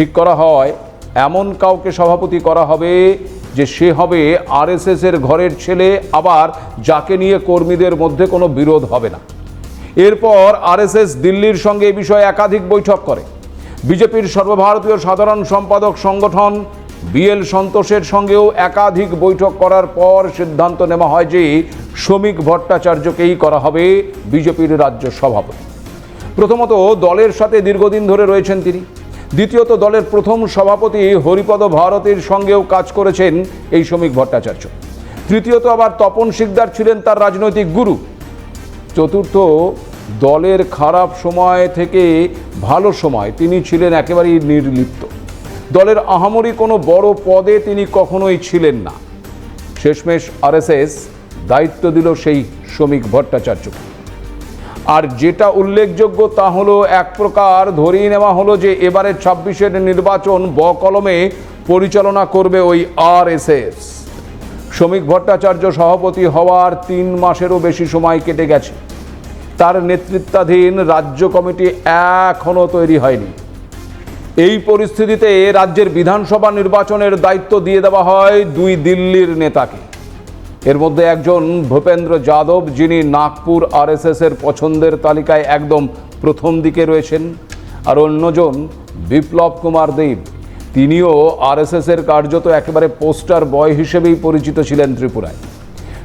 ঠিক করা হয়, এমন কাউকে সভাপতি করা হবে যে সে হবে আরএসএস এর ঘরের ছেলে, আবার যাকে নিয়ে কর্মীদের মধ্যে কোনো বিরোধ হবে না। এরপর আরএসএস দিল্লির সঙ্গে এ বিষয়ে একাধিক বৈঠক করে। বিজেপির সর্বভারতীয় সাধারণ সম্পাদক সংগঠন বিএল সন্তোষের সঙ্গেও একাধিক বৈঠক করার পর সিদ্ধান্ত নেওয়া হয় যে শ্রমিক ভট্টাচার্যকেই করা হবে বিজেপির রাজ্য সভাপতি। প্রথমত দলের সাথে দীর্ঘদিন ধরে রয়েছেন তিনি। দ্বিতীয়ত দলের প্রথম সভাপতি হরিপদ ভারতীর সঙ্গেও কাজ করেছেন এই শ্রমিক ভট্টাচার্য। তৃতীয়ত আবার তপন শিকদার ছিলেন তার রাজনৈতিক গুরু। চতুর্থ, দলের খারাপ সময় থেকে ভালো সময়, তিনি ছিলেন একেবারেই নির্লিপ্ত। দলের আহামরি কোনো বড় পদে তিনি কখনোই ছিলেন না। শেষমেশ আরএসএস দায়িত্ব দিল সেই শ্রমিক ভট্টাচার্যকে। আর যেটা উল্লেখযোগ্য তা হলো এক প্রকার ধরেই নেওয়া হলো যে এবারের ছাব্বিশের নির্বাচন ব কলমে পরিচালনা করবে ওই আরএসএস। শ্রমিক ভট্টাচার্য সভাপতি হওয়ার তিন মাসেরও বেশি সময় কেটে গেছে। তার নেতৃত্বাধীন রাজ্য কমিটি এখনও তৈরি হয়নি। এই পরিস্থিতিতে রাজ্যের বিধানসভা নির্বাচনের দায়িত্ব দিয়ে দেওয়া হয় দুই দিল্লির নেতাকে। এর মধ্যে একজন ভূপেন্দ্র যাদব, যিনি নাগপুর আরএসএস এর পছন্দের তালিকায় একদম প্রথম দিকে রয়েছেন। আর অন্যজন বিপ্লব কুমার দেব, তিনিও আরএসএস এর কার্যত একেবারে পোস্টার বয় হিসেবেই পরিচিত ছিলেন ত্রিপুরায়।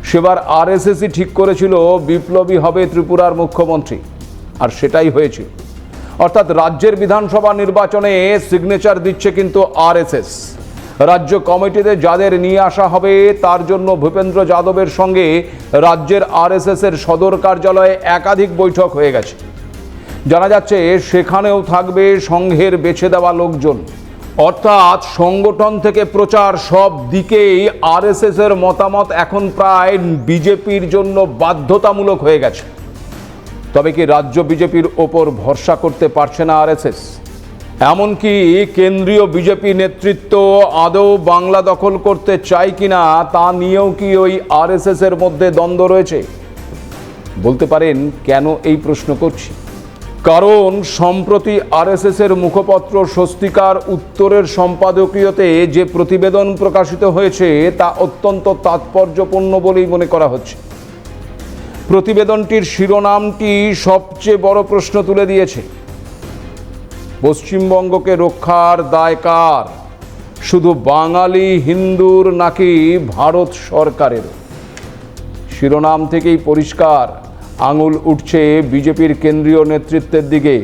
সেবার আরএসএসই ঠিক করেছিল, বিপ্লবী হবে ত্রিপুরার মুখ্যমন্ত্রী, আর সেটাই হয়েছিল। অর্থাৎ রাজ্যের বিধানসভা নির্বাচনে সিগনেচার দিচ্ছে কিন্তু আরএসএস। রাজ্য কমিটিতে যাদের নিয়ে আসা হবে, তার জন্য ভূপেন্দ্র যাদবের সঙ্গে রাজ্যের আরএসএস এর সদর কার্যালয়ে একাধিক বৈঠক হয়ে গেছে। জানা যাচ্ছে, সেখানেও থাকবে সংঘের বেছে দেওয়া লোকজন। অর্থাৎ সংগঠন থেকে প্রচার সব দিকেই আরএসএস এর মতামত এখন প্রায় বিজেপির জন্য বাধ্যতামূলক হয়ে গেছে। তবে কি রাজ্য বিজেপির ওপর ভরসা করতে পারছে না আরএসএস? এমনকি কেন্দ্রীয় বিজেপি নেতৃত্ব আদৌ বাংলা দখল করতে চায় কিনা তা নিয়েও কি ওই আরএসএস এর মধ্যে দ্বন্দ্ব রয়েছে? বলতে পারেন, কেন এই প্রশ্ন করছি? কারণ, সম্প্রতি আরএসএস এর মুখপত্র স্বস্তিকার উত্তরের সম্পাদকীয়তে যে প্রতিবেদন প্রকাশিত হয়েছে, তা অত্যন্ত তাৎপর্যপূর্ণ বলেই মনে করা হচ্ছে। প্রতিবেদনটির শিরোনামটি সবচেয়ে বড় প্রশ্ন তুলে দিয়েছে। পশ্চিমবঙ্গকে রক্ষার দায় কার? শুধু বাঙালি, হিন্দুর নাকি ভারত সরকারের শিরোনাম থেকেই পরিষ্কার, আঙুল উঠছে বিজেপির কেন্দ্রীয় নেতৃত্বের দিকে।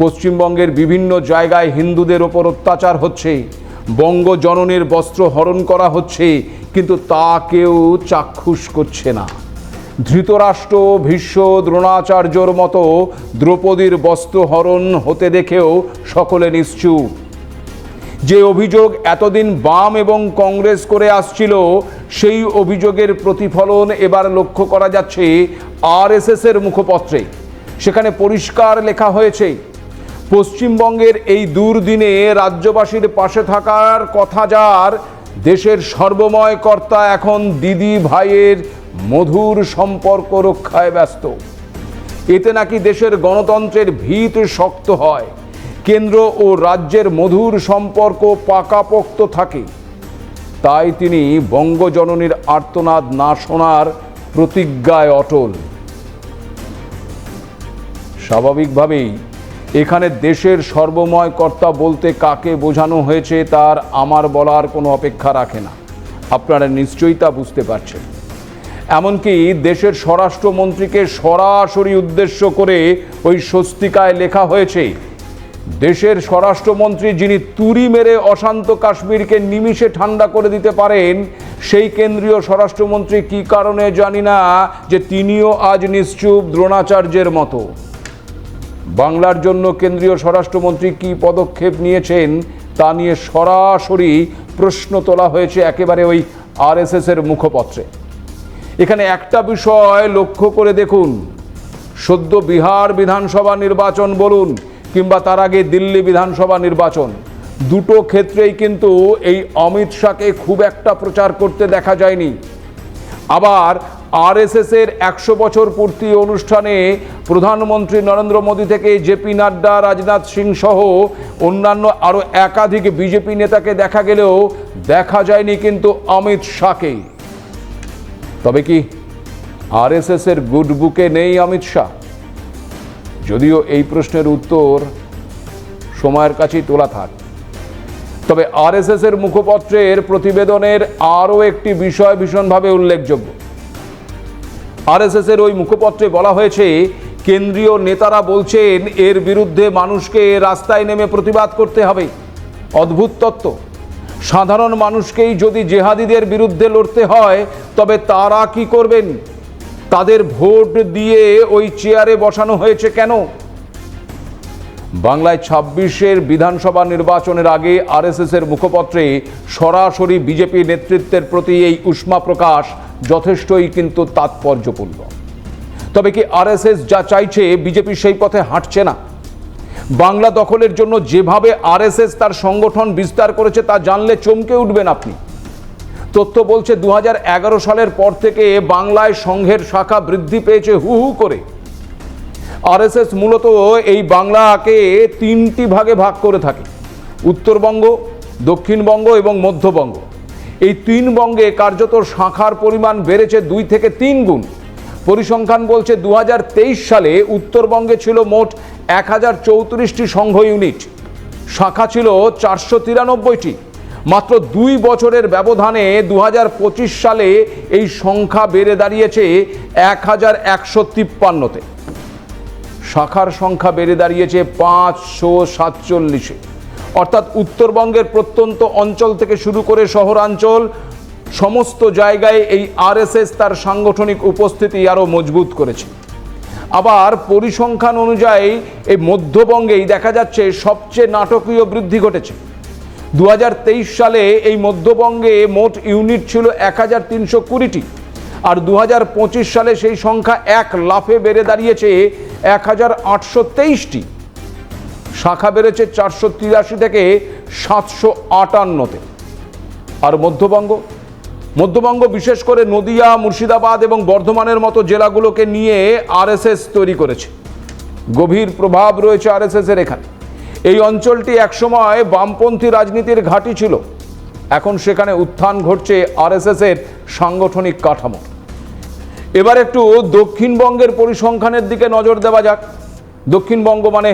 পশ্চিমবঙ্গের বিভিন্ন জায়গায় হিন্দুদের ওপর অত্যাচার হচ্ছে বঙ্গ জননীর বস্ত্র হরণ করা হচ্ছে, কিন্তু তা কেউ চাক্ষুষ করছে না। ধৃতরাষ্ট্র, ভীষ্ম, দ্রোণাচার্যর মতো দ্রৌপদীর বস্ত্র হরণ হতে দেখেও সকলে নিশ্চুপ। যে অভিযোগ এতদিন বাম এবং কংগ্রেস করে আসছিল, সেই অভিযোগের প্রতিফলন এবার লক্ষ্য করা যাচ্ছে আরএসএস এর মুখপত্রে। সেখানে পরিষ্কার লেখা হয়েছে, পশ্চিমবঙ্গের এই দুর্দিনে রাজ্যবাসীর পাশে থাকার কথা যার, দেশের সর্বময় কর্তা এখন দিদি ভাইয়ের মধুর সম্পর্ক রক্ষায় ব্যস্ত। এতে নাকি দেশের গণতন্ত্রের ভিত শক্ত হয়। কেন্দ্র ও রাজ্যের মধুর সম্পর্ক পাকাপোক্ত থাকে। তাই তিনি বঙ্গজননীর আর্তনাদ না শোনার প্রতিজ্ঞায় অটল। স্বাভাবিকভাবেই এখানে দেশের সর্বময় কর্তা বলতে কাকে বোঝানো হয়েছে তার আমার বলার কোনো অপেক্ষা রাখে না। আপনারা নিশ্চয়ই তা বুঝতে পারছেন। এমনকি দেশের স্বরাষ্ট্রমন্ত্রীকে সরাসরি উদ্দেশ্য করে ওই স্বস্তিকায় লেখা হয়েছে, দেশের স্বরাষ্ট্রমন্ত্রী যিনি তুরি মেরে অশান্ত কাশ্মীরকে নিমিষে ঠান্ডা করে দিতে পারেন, সেই কেন্দ্রীয় স্বরাষ্ট্রমন্ত্রী কী কারণে জানি না যে তিনিও আজ নিশ্চুপ দ্রোণাচার্যের মতো। বাংলার জন্য কেন্দ্রীয় স্বরাষ্ট্রমন্ত্রী কী পদক্ষেপ নিয়েছেন, তা নিয়ে সরাসরি প্রশ্ন তোলা হয়েছে একেবারে ওই আরএসএস এর মুখপত্রে। এখানে একটা বিষয় লক্ষ্য করে দেখুন। সদ্য বিহার বিধানসভা নির্বাচন বলুন, কিংবা তার আগে দিল্লি বিধানসভা নির্বাচন। দুটো ক্ষেত্রেই কিন্তু এই অমিত শাহকে খুব একটা প্রচার করতে দেখা যায়নি। আবার আরএসএস এর একশো বছর পূর্তি অনুষ্ঠানে প্রধানমন্ত্রী নরেন্দ্র মোদী থেকে জেপি নাড্ডা, রাজনাথ সিং সহ অন্যান্য আরও একাধিক বিজেপি নেতাকে দেখা গেলেও দেখা যায়নি কিন্তু অমিত শাহকে। তবে কি আরএসএস এর গুড বুকে নেই অমিত শাহ? যদিও এই প্রশ্নের উত্তর সময়ের কাছেই তোলা থাক। তবে আরএসএস এর মুখপত্রের প্রতিবেদনের আরও একটি বিষয় ভীষণভাবে উল্লেখযোগ্য। আরএসএস এর ওই মুখপত্রে বলা হয়েছে, কেন্দ্রীয় নেতারা বলছেন, এর বিরুদ্ধে মানুষকে রাস্তায় নেমে প্রতিবাদ করতে হবে। অদ্ভুত তত্ত্ব। সাধারণ মানুষকেই যদি জেহাদিদের বিরুদ্ধে লড়তে হয়, তবে তারা কি করবেন? তাদের ভোট দিয়ে ওই চেয়ারে বসানো হয়েছে কেন? বাংলায় ছাব্বিশের বিধানসভা নির্বাচনের আগে আরএসএস এর মুখপত্রে সরাসরি বিজেপি নেতৃত্বের প্রতি এই উষ্মা প্রকাশ যথেষ্টই কিন্তু তাৎপর্যপূর্ণ। তবে কি আরএসএস যা চাইছে, বিজেপি সেই পথে হাঁটছে না? বাংলা দখলের জন্য যেভাবে আরএসএস তার সংগঠন বিস্তার করেছে তা জানলে চমকে উঠবেন আপনি। তথ্য বলছে দু হাজার এগারো সালের পর থেকে বাংলায় সংঘের শাখা বৃদ্ধি পেয়েছে হু হু করে। আরএসএস মূলত এই বাংলাকে তিনটি ভাগে ভাগ করে থাকে, উত্তরবঙ্গ, দক্ষিণবঙ্গ এবং মধ্যবঙ্গ। এই তিন বঙ্গে কার্যত শাখার পরিমাণ বেড়েছে দুই থেকে তিন গুণ। পরিসংখ্যান বলছে দু হাজার তেইশ সালে উত্তরবঙ্গে ছিল মোট এক হাজার চৌত্রিশটি সংঘ ইউনিট। শাখা ছিল চারশো তিরানব্বইটি। মাত্র দুই বছরের ব্যবধানে দু হাজার পঁচিশ সালে এই সংখ্যা বেড়ে দাঁড়িয়েছে এক হাজার একশো তিপ্পান্নতে। শাখার সংখ্যা বেড়ে দাঁড়িয়েছে পাঁচশো সাতচল্লিশে। অর্থাৎ উত্তরবঙ্গের প্রত্যন্ত অঞ্চল থেকে শুরু করে শহরাঞ্চল সমস্ত জায়গায় এই আরএসএস তার সাংগঠনিক উপস্থিতি আরও মজবুত করেছে। আবার পরিসংখ্যান অনুযায়ী এই মধ্যবঙ্গেই দেখা যাচ্ছে সবচেয়ে নাটকীয় বৃদ্ধি ঘটেছে। দু হাজার তেইশ সালে এই মধ্যবঙ্গে মোট ইউনিট ছিল এক হাজার তিনশো কুড়িটি আর দু হাজার পঁচিশ সালে সেই সংখ্যা এক লাফে বেড়ে দাঁড়িয়েছে এক হাজার আটশো তেইশটি। শাখা বেড়েছে চারশো তিরাশি থেকে সাতশো আটান্নতে। আর মধ্যবঙ্গ? মধ্যবঙ্গ বিশেষ করে নদিয়া, মুর্শিদাবাদ এবং বর্ধমানের মতো জেলাগুলোকে নিয়ে আরএসএস তৈরি করেছে। গভীর প্রভাব রয়েছে আরএসএস এর এখানে। এই অঞ্চলটি একসময় বামপন্থী রাজনীতির ঘাঁটি ছিল। এখন সেখানে উত্থান ঘটছে আরএসএস এর সাংগঠনিক কাঠামো। এবার একটু দক্ষিণবঙ্গের পরিসংখ্যানের দিকে নজর দেওয়া যাক। দক্ষিণবঙ্গ মানে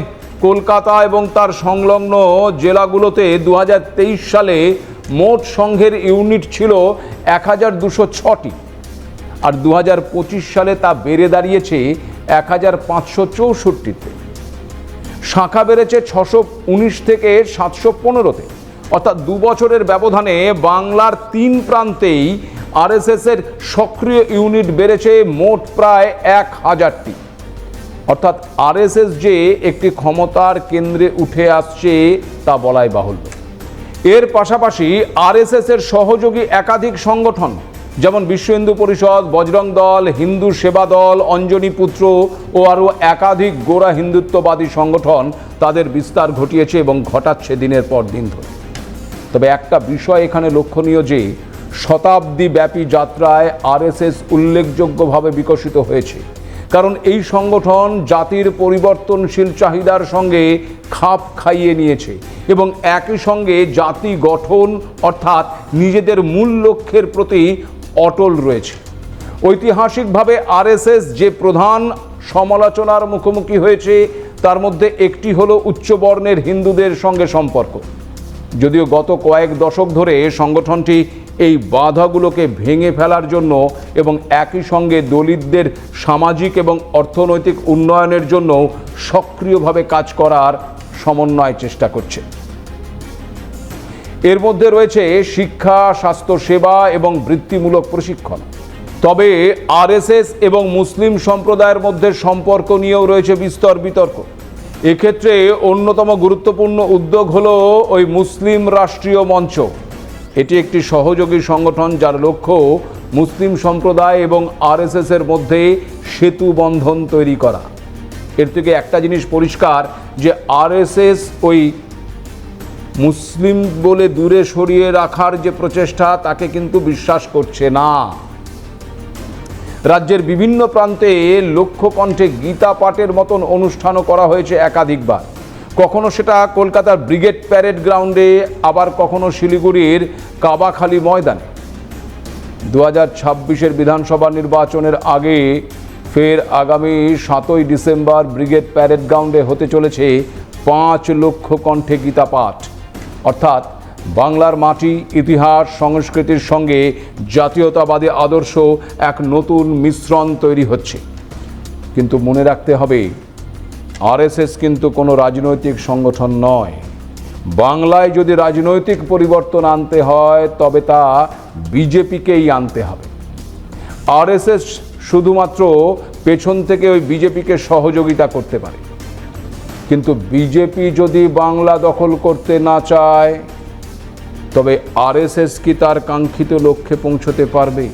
কলকাতা এবং তার সংলগ্ন জেলাগুলোতে দু হাজার তেইশ সালে মোট সংঘের ইউনিট ছিল এক হাজার দুশো ছটি। আর দু হাজার পঁচিশ সালে তা বেড়ে দাঁড়িয়েছে এক হাজার পাঁচশো চৌষট্টিতে। শাখা বেড়েছে ছশো উনিশ থেকে সাতশো পনেরোতে। অর্থাৎ দু বছরের ব্যবধানে বাংলার তিন প্রান্তেই আরএসএস এর সক্রিয় ইউনিট বেড়েছে মোট প্রায় এক হাজারটি। অর্থাৎ আরএসএস যে একটি ক্ষমতার কেন্দ্রে উঠে আসছে তা বলাই বাহুল্য। এর পাশাপাশি আরএসএস এর সহযোগী একাধিক সংগঠন, যেমন বিশ্ব হিন্দু পরিষদ, বজরং দল, হিন্দু সেবা দল, অঞ্জনী পুত্র ও আরও একাধিক গোড়া হিন্দুত্ববাদী সংগঠন তাদের বিস্তার ঘটিয়েছে এবং ঘটাচ্ছে দিনের পর দিন ধরে। তবে একটা বিষয় এখানে লক্ষণীয় যে শতাব্দী ব্যাপী যাত্রায় আরএসএস উল্লেখযোগ্যভাবে বিকশিত হয়েছে। কারণ এই সংগঠন জাতির পরিবর্তনশীল চাহিদার সঙ্গে খাপ খাইয়ে নিয়েছে এবং একই সঙ্গে জাতি গঠন অর্থাৎ নিজেদের মূল লক্ষ্যের প্রতি অটল রয়েছে। ঐতিহাসিকভাবে আরএসএস যে প্রধান সমালোচনার মুখোমুখি হয়েছে, তার মধ্যে একটি হলো উচ্চবর্ণের হিন্দুদের সঙ্গে সম্পর্ক। যদিও গত কয়েক দশক ধরে সংগঠনটি এই বাধাগুলোকে ভেঙে ফেলার জন্য এবং একই সঙ্গে দলিতদের সামাজিক এবং অর্থনৈতিক উন্নয়নের জন্য সক্রিয়ভাবে কাজ করার সমন্বয় চেষ্টা করছে। এর মধ্যে রয়েছে শিক্ষা স্বাস্থ্যসেবা এবং বৃত্তিমূলক প্রশিক্ষণ। তবে আরএসএস এবং মুসলিম সম্প্রদায়ের মধ্যে সম্পর্ক নিয়েও রয়েছে বিস্তর বিতর্ক। এক্ষেত্রে অন্যতম গুরুত্বপূর্ণ উদ্যোগ হলো ওই মুসলিম রাষ্ট্রীয় মঞ্চ। এটি একটি সহযোগী সংগঠন যার লক্ষ্য মুসলিম সম্প্রদায় এবং আরএসএস এর মধ্যে সেতু বন্ধন তৈরি করা। এর থেকে একটা জিনিস পরিষ্কার যে আরএসএস ওই মুসলিম বলে দূরে সরিয়ে রাখার যে প্রচেষ্টা, তাকে কিন্তু বিশ্বাস করছে না। রাজ্যের বিভিন্ন প্রান্তে লক্ষ্য কণ্ঠে গীতা পাঠের মতন অনুষ্ঠানও করা হয়েছে একাধিকবার। কখনো সেটা কলকাতার ব্রিগেড প্যারেড গ্রাউন্ডে, আবার কখনো শিলিগুড়ির কাবাখালী ময়দানে। দু হাজার বিধানসভা নির্বাচনের আগে ফের আগামী সাতই ডিসেম্বর ব্রিগেড প্যারেড গ্রাউন্ডে হতে চলেছে পাঁচ লক্ষ কণ্ঠে গীতা পাঠ অর্থাৎ বাংলার মাটি, ইতিহাস, সংস্কৃতির সঙ্গে জাতীয়তাবাদী আদর্শ এক নতুন মিশ্রণ তৈরি হচ্ছে। কিন্তু মনে রাখতে হবে, আরএসএস কিন্তু কোনো রাজনৈতিক সংগঠন নয়। বাংলায় যদি রাজনৈতিক পরিবর্তন আনতে হয়, তবে তা বিজেপিকেই আনতে হবে। আরএসএস শুধুমাত্র পেছন থেকে ওই বিজেপিকে সহযোগিতা করতে পারে। কিন্তু বিজেপি যদি বাংলা দখল করতে না চায়, তবে আরএসএস কি তার কাঙ্ক্ষিত লক্ষ্যে পৌঁছতে পারবে?